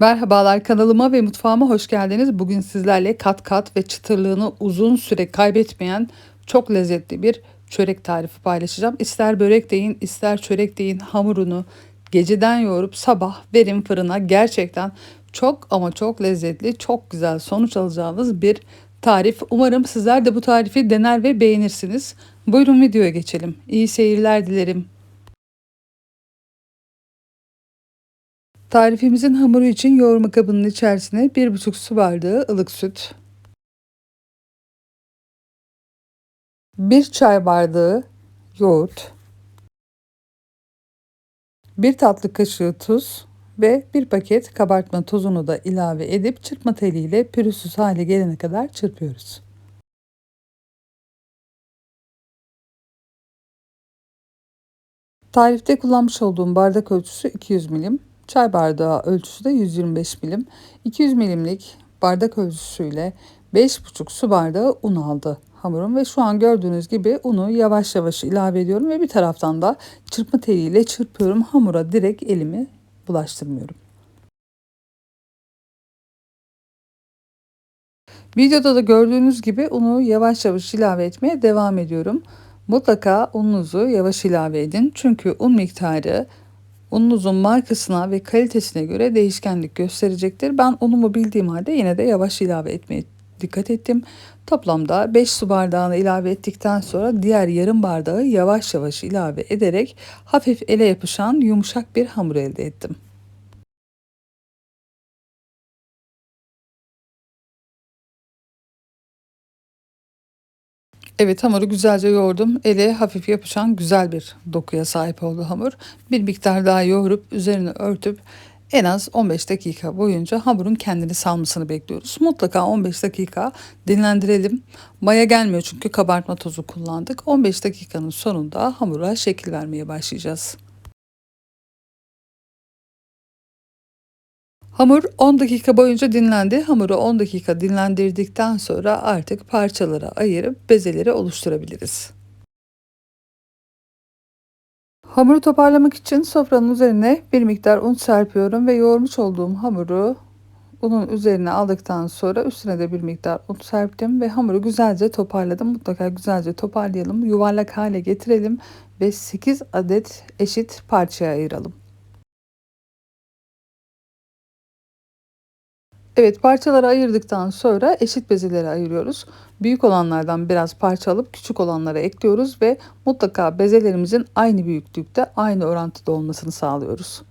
Merhabalar kanalıma ve mutfağıma hoş geldiniz. Bugün sizlerle kat kat ve çıtırlığını uzun süre kaybetmeyen çok lezzetli bir çörek tarifi paylaşacağım. İster börek deyin, ister çörek deyin hamurunu geceden yoğurup sabah verin fırına. Gerçekten çok ama çok lezzetli, çok güzel sonuç alacağınız bir tarif. Umarım sizler de bu tarifi dener ve beğenirsiniz. Buyurun videoya geçelim. İyi seyirler dilerim. Tarifimizin hamuru için yoğurma kabının içerisine 1,5 su bardağı ılık süt, 1 çay bardağı yoğurt, 1 tatlı kaşığı tuz ve 1 paket kabartma tozunu da ilave edip çırpma teliyle pürüzsüz hale gelene kadar çırpıyoruz. Tarifte kullanmış olduğum bardak ölçüsü 200 milim. Çay bardağı ölçüsü de 125 milim. 200 milimlik bardak ölçüsüyle 5,5 su bardağı un aldı hamurum ve şu an gördüğünüz gibi unu yavaş yavaş ilave ediyorum ve bir taraftan da çırpma teliyle çırpıyorum. Hamura direkt elimi bulaştırmıyorum. Videoda da gördüğünüz gibi unu yavaş yavaş ilave etmeye devam ediyorum. Mutlaka ununuzu yavaş ilave edin. Çünkü un miktarı ununuzun markasına ve kalitesine göre değişkenlik gösterecektir. Ben unumu bildiğim halde yine de yavaş ilave etmeye dikkat ettim. Toplamda 5 su bardağını ilave ettikten sonra diğer yarım bardağı yavaş yavaş ilave ederek hafif ele yapışan yumuşak bir hamur elde ettim. Evet hamuru güzelce yoğurdum. Ele hafif yapışan güzel bir dokuya sahip oldu hamur. Bir miktar daha yoğurup üzerine örtüp en az 15 dakika boyunca hamurun kendini salmasını bekliyoruz. Mutlaka 15 dakika dinlendirelim. Maya gelmiyor çünkü kabartma tozu kullandık. 15 dakikanın sonunda hamura şekil vermeye başlayacağız. Hamur 10 dakika boyunca dinlendi. Hamuru 10 dakika dinlendirdikten sonra artık parçalara ayırıp bezeleri oluşturabiliriz. Hamuru toparlamak için sofranın üzerine bir miktar un serpiyorum ve yoğurmuş olduğum hamuru unun üzerine aldıktan sonra üstüne de bir miktar un serptim ve hamuru güzelce toparladım. Mutlaka güzelce toparlayalım, yuvarlak hale getirelim ve 8 adet eşit parçaya ayıralım. Evet parçalara ayırdıktan sonra eşit bezelere ayırıyoruz. Büyük olanlardan biraz parça alıp küçük olanlara ekliyoruz ve mutlaka bezelerimizin aynı büyüklükte aynı orantıda olmasını sağlıyoruz.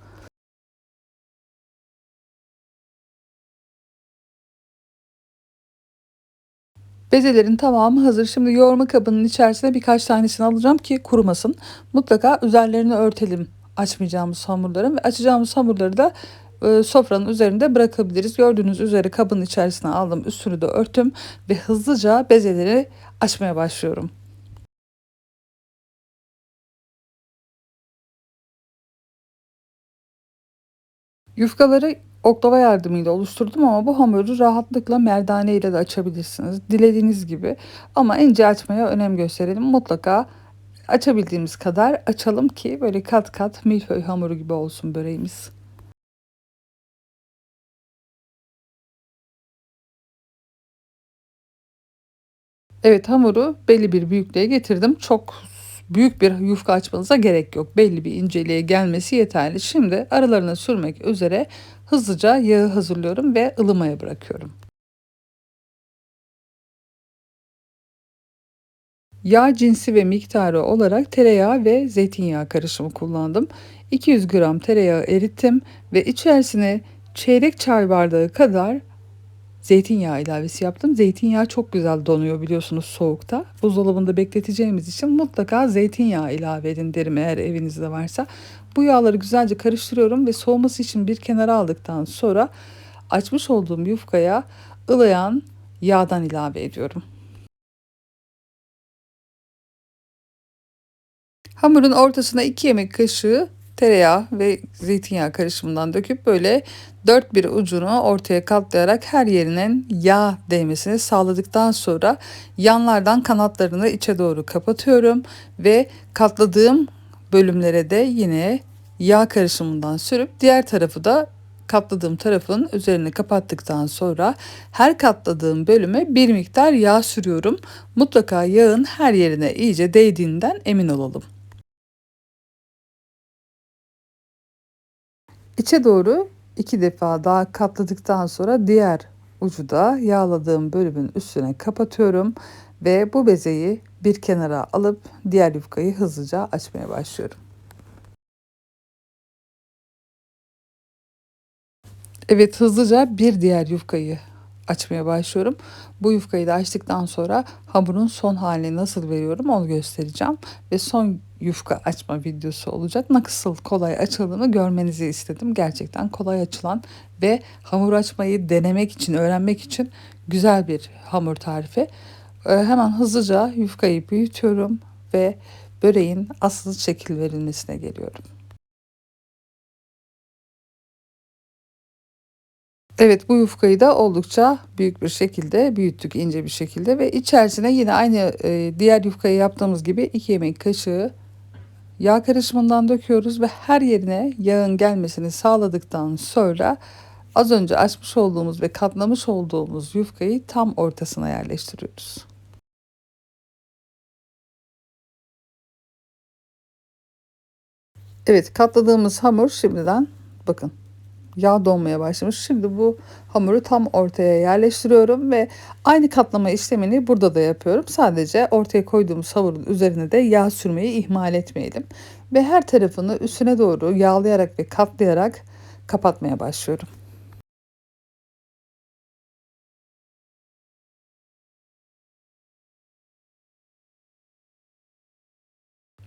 Bezelerin tamamı hazır. Şimdi yoğurma kabının içerisine birkaç tanesini alacağım ki kurumasın. Mutlaka üzerlerini örtelim açmayacağımız hamurların ve açacağımız hamurları da e, sofranın üzerinde bırakabiliriz. Gördüğünüz üzere kabın içerisine aldım. Üstünü de örtüm ve hızlıca bezeleri açmaya başlıyorum. Yufkaları oklava yardımıyla oluşturdum ama bu hamuru rahatlıkla merdane ile de açabilirsiniz. Dilediğiniz gibi ama ince açmaya önem gösterelim. Mutlaka açabildiğimiz kadar açalım ki böyle kat kat milföy hamuru gibi olsun böreğimiz. Evet hamuru belli bir büyüklüğe getirdim. Çok büyük bir yufka açmanıza gerek yok. Belli bir inceliğe gelmesi yeterli. Şimdi aralarına sürmek üzere hızlıca yağı hazırlıyorum ve ılımaya bırakıyorum. Yağ cinsi ve miktarı olarak tereyağı ve zeytinyağı karışımı kullandım. 200 gram tereyağı erittim ve içerisine çeyrek çay bardağı kadar zeytinyağı ilavesi yaptım. Zeytinyağı çok güzel donuyor biliyorsunuz soğukta. Buzdolabında bekleteceğimiz için mutlaka zeytinyağı ilave edin derim eğer evinizde varsa. Bu yağları güzelce karıştırıyorum ve soğuması için bir kenara aldıktan sonra açmış olduğum yufkaya ılıyan yağdan ilave ediyorum. Hamurun ortasına 2 yemek kaşığı tereyağı ve zeytinyağı karışımından döküp böyle dört bir ucunu ortaya katlayarak her yerinin yağ değmesini sağladıktan sonra yanlardan kanatlarını içe doğru kapatıyorum ve katladığım bölümlere de yine yağ karışımından sürüp diğer tarafı da katladığım tarafın üzerini kapattıktan sonra her katladığım bölüme bir miktar yağ sürüyorum. Mutlaka yağın her yerine iyice değdiğinden emin olalım. İçe doğru iki defa daha katladıktan sonra diğer ucu da yağladığım bölümün üstüne kapatıyorum ve bu bezeyi bir kenara alıp diğer yufkayı hızlıca açmaya başlıyorum. Evet hızlıca bir diğer yufkayı açmaya başlıyorum. Bu yufkayı da açtıktan sonra hamurun son halini nasıl veriyorum onu göstereceğim. Ve son yufka açma videosu olacak. Nasıl kolay açıldığını görmenizi istedim. Gerçekten kolay açılan ve hamur açmayı denemek için, öğrenmek için güzel bir hamur tarifi. Ee, hemen hızlıca yufkayı büyütüyorum ve böreğin asıl şekil verilmesine geliyorum. Evet bu yufkayı da oldukça büyük bir şekilde büyüttük ince bir şekilde ve içerisine yine aynı e, diğer yufkayı yaptığımız gibi 2 yemek kaşığı yağ karışımından döküyoruz ve her yerine yağın gelmesini sağladıktan sonra az önce açmış olduğumuz ve katlamış olduğumuz yufkayı tam ortasına yerleştiriyoruz. Evet katladığımız hamur şimdiden bakın yağ donmaya başlamış. Şimdi bu hamuru tam ortaya yerleştiriyorum ve aynı katlama işlemini burada da yapıyorum. Sadece ortaya koyduğumuz hamurun üzerine de yağ sürmeyi ihmal etmeyelim. Ve her tarafını üstüne doğru yağlayarak ve katlayarak kapatmaya başlıyorum.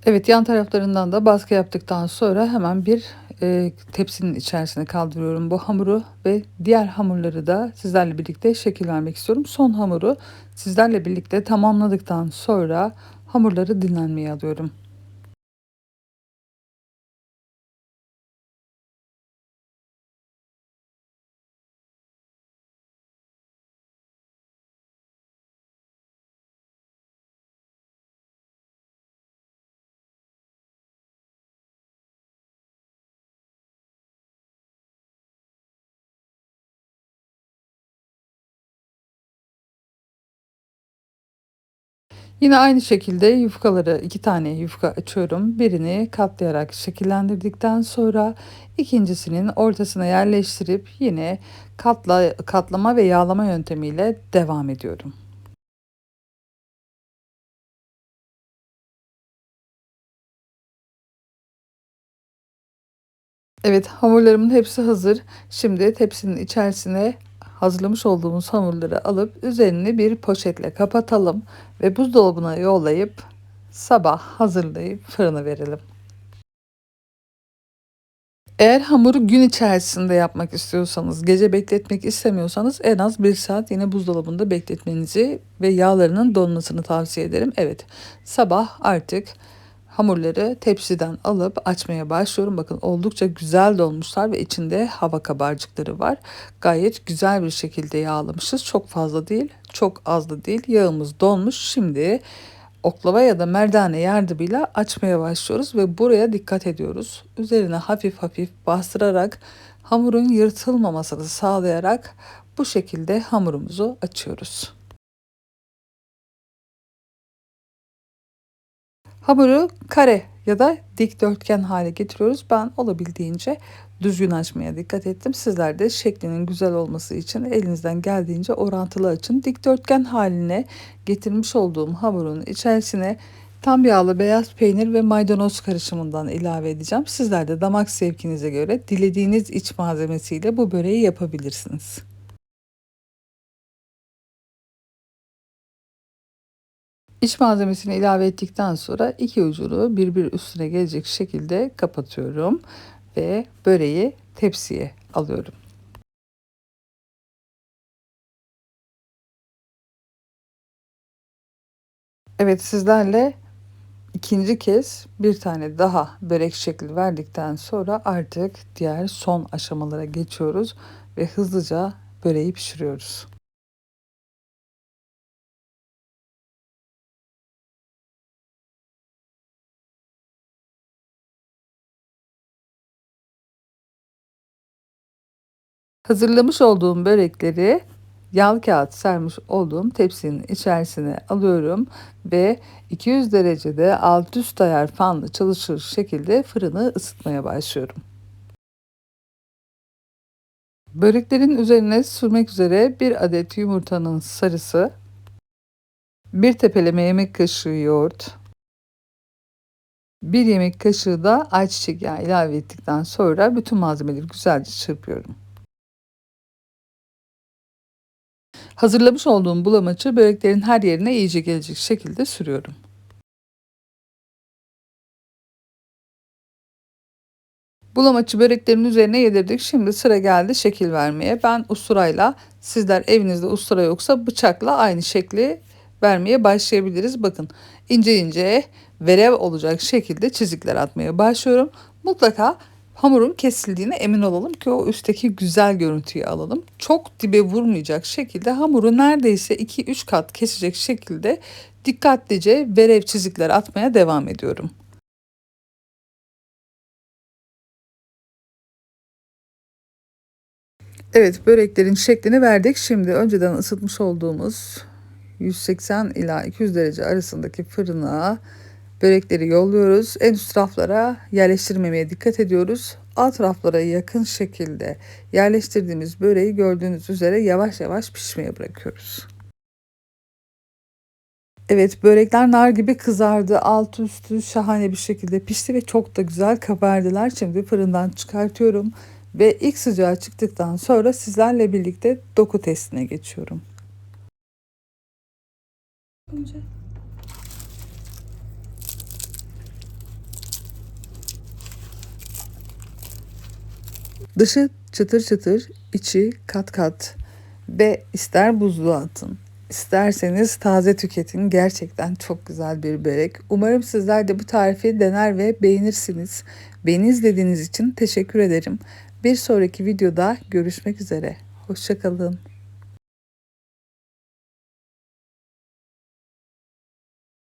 Evet yan taraflarından da baskı yaptıktan sonra hemen bir e, tepsinin içerisine kaldırıyorum bu hamuru ve diğer hamurları da sizlerle birlikte şekil vermek istiyorum. Son hamuru sizlerle birlikte tamamladıktan sonra hamurları dinlenmeye alıyorum. Yine aynı şekilde yufkaları iki tane yufka açıyorum. Birini katlayarak şekillendirdikten sonra ikincisinin ortasına yerleştirip yine katla, katlama ve yağlama yöntemiyle devam ediyorum. Evet hamurlarımın hepsi hazır. Şimdi tepsinin içerisine hazırlamış olduğumuz hamurları alıp üzerini bir poşetle kapatalım ve buzdolabına yollayıp sabah hazırlayıp fırına verelim. Eğer hamuru gün içerisinde yapmak istiyorsanız, gece bekletmek istemiyorsanız en az bir saat yine buzdolabında bekletmenizi ve yağlarının donmasını tavsiye ederim. Evet, sabah artık Hamurları tepsiden alıp açmaya başlıyorum. Bakın oldukça güzel dolmuşlar ve içinde hava kabarcıkları var. Gayet güzel bir şekilde yağlamışız. Çok fazla değil, çok az da değil. Yağımız donmuş. Şimdi oklava ya da merdane yardımıyla açmaya başlıyoruz ve buraya dikkat ediyoruz. Üzerine hafif hafif bastırarak hamurun yırtılmamasını sağlayarak bu şekilde hamurumuzu açıyoruz. Hamuru kare ya da dikdörtgen hale getiriyoruz. Ben olabildiğince düzgün açmaya dikkat ettim. Sizler de şeklinin güzel olması için elinizden geldiğince orantılı açın. Dikdörtgen haline getirmiş olduğum hamurun içerisine tam yağlı beyaz peynir ve maydanoz karışımından ilave edeceğim. Sizler de damak zevkinize göre dilediğiniz iç malzemesiyle bu böreği yapabilirsiniz. İç malzemesini ilave ettikten sonra iki ucunu birbir üstüne gelecek şekilde kapatıyorum ve böreği tepsiye alıyorum. Evet sizlerle ikinci kez bir tane daha börek şekli verdikten sonra artık diğer son aşamalara geçiyoruz ve hızlıca böreği pişiriyoruz. Hazırlamış olduğum börekleri yağ kağıt sermiş olduğum tepsinin içerisine alıyorum ve 200 derecede alt üst ayar fanlı çalışır şekilde fırını ısıtmaya başlıyorum. Böreklerin üzerine sürmek üzere bir adet yumurtanın sarısı, bir tepeleme yemek kaşığı yoğurt, bir yemek kaşığı da ayçiçek yağı ilave ettikten sonra bütün malzemeleri güzelce çırpıyorum. Hazırlamış olduğum bulamacı böreklerin her yerine iyice gelecek şekilde sürüyorum. Bulamaçı böreklerin üzerine yedirdik. Şimdi sıra geldi şekil vermeye. Ben usturayla sizler evinizde ustura yoksa bıçakla aynı şekli vermeye başlayabiliriz. Bakın ince ince verev olacak şekilde çizikler atmaya başlıyorum. Mutlaka hamurun kesildiğine emin olalım ki o üstteki güzel görüntüyü alalım. Çok dibe vurmayacak şekilde hamuru neredeyse 2-3 kat kesecek şekilde dikkatlice verev çizikler atmaya devam ediyorum. Evet böreklerin şeklini verdik. Şimdi önceden ısıtmış olduğumuz 180 ila 200 derece arasındaki fırına börekleri yolluyoruz. En üst raflara yerleştirmemeye dikkat ediyoruz. Alt raflara yakın şekilde yerleştirdiğimiz böreği gördüğünüz üzere yavaş yavaş pişmeye bırakıyoruz. Evet börekler nar gibi kızardı. Altı üstü şahane bir şekilde pişti ve çok da güzel kabardılar. Şimdi fırından çıkartıyorum ve ilk sıcağı çıktıktan sonra sizlerle birlikte doku testine geçiyorum. Önce Dışı çıtır çıtır, içi kat kat ve ister buzluğa atın, isterseniz taze tüketin. Gerçekten çok güzel bir börek. Umarım sizler de bu tarifi dener ve beğenirsiniz. Beni izlediğiniz için teşekkür ederim. Bir sonraki videoda görüşmek üzere. Hoşçakalın.